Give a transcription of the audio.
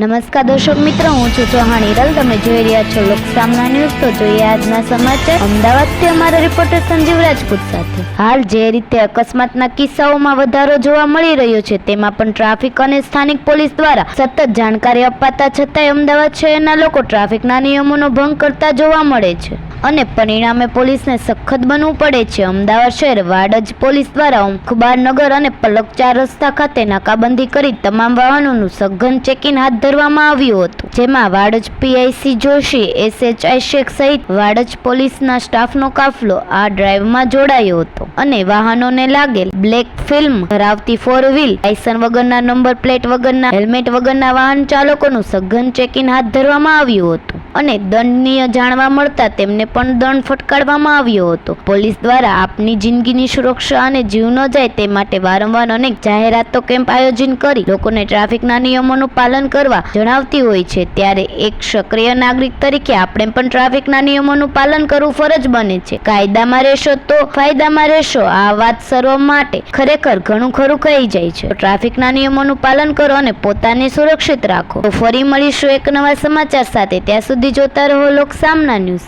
નમસ્કાર દર્શક મિત્રો, હું છું ચૌહાણ હિરલ. તમે જોઈ રહ્યા છો લોક સામના ન્યૂઝ. તો જોઈએ આજના સમાચાર. અમદાવાદથી અમારા રિપોર્ટર સંજીવ રાજપૂત સાથે. હાલ જે રીતે અકસ્માતના કિસ્સાઓમાં વધારો જોવા મળી રહ્યો છે, તેમાં પણ ટ્રાફિક અને સ્થાનિક પોલીસ દ્વારા સતત જાણકારી અપાતા છતાંય અમદાવાદ શહેરના લોકો ટ્રાફિકના નિયમોનો ભંગ કરતા જોવા મળે છે. અને પરિણામે પોલીસને સખત બનવું પડે છે. અમદાવાદ શહેર વાડજ પોલીસ દ્વારા અખબાર નગર અને પલકચાર રસ્તા ખાતે નાકાબંધી કરી તમામ વાહનોનું સઘન ચેકિંગ હાથ ધરવામાં આવ્યું હતું. જેમાં વાડજ પીઆઈસી જોશી, એસએચઆઈ શેખ સહિત વાડજ પોલીસના સ્ટાફનો કાફલો આ ડ્રાઈવમાં જોડાયો હતો અને વાહનોને લાગેલ બ્લેક ફિલ્મ ધરાવતી ફોર વ્હીલ લાયસન વગરના નંબર પ્લેટ વગરના હેલ્મેટ વગરના વાહન ચાલકોનું સઘન ચેકિંગ હાથ ધરવામાં આવ્યું હતું. અને દંડનીય જાણવા મળતા તેમને પણ દંડ ફટકારવામાં આવ્યો હતો. પોલીસ દ્વારા આપની જિંદગીની સુરક્ષા અને જીવ ન જાય તે માટે વારંવાર અનેક જાહેરાતો કેમ્પ આયોજન કરી લોકોને ટ્રાફિકના નિયમોનું પાલન કરવા જણાવતી હોય છે. ત્યારે એક સક્રિય નાગરિક તરીકે આપણે પણ ટ્રાફિકના નિયમોનું પાલન કરવું ફરજ બને છે. કાયદામાં રહેશો તો ફાયદામાં રહેશો. આ વાત સર્વ માટે ખરેખર ઘણું ખરું કહી જાય છે. ટ્રાફિકના નિયમોનું પાલન કરો અને પોતાને સુરક્ષિત રાખો. તો ફરી મળીશું એક નવા સમાચાર સાથે. ત્યાં સુધી જોતા રહો લોક સામના ન્યૂઝ.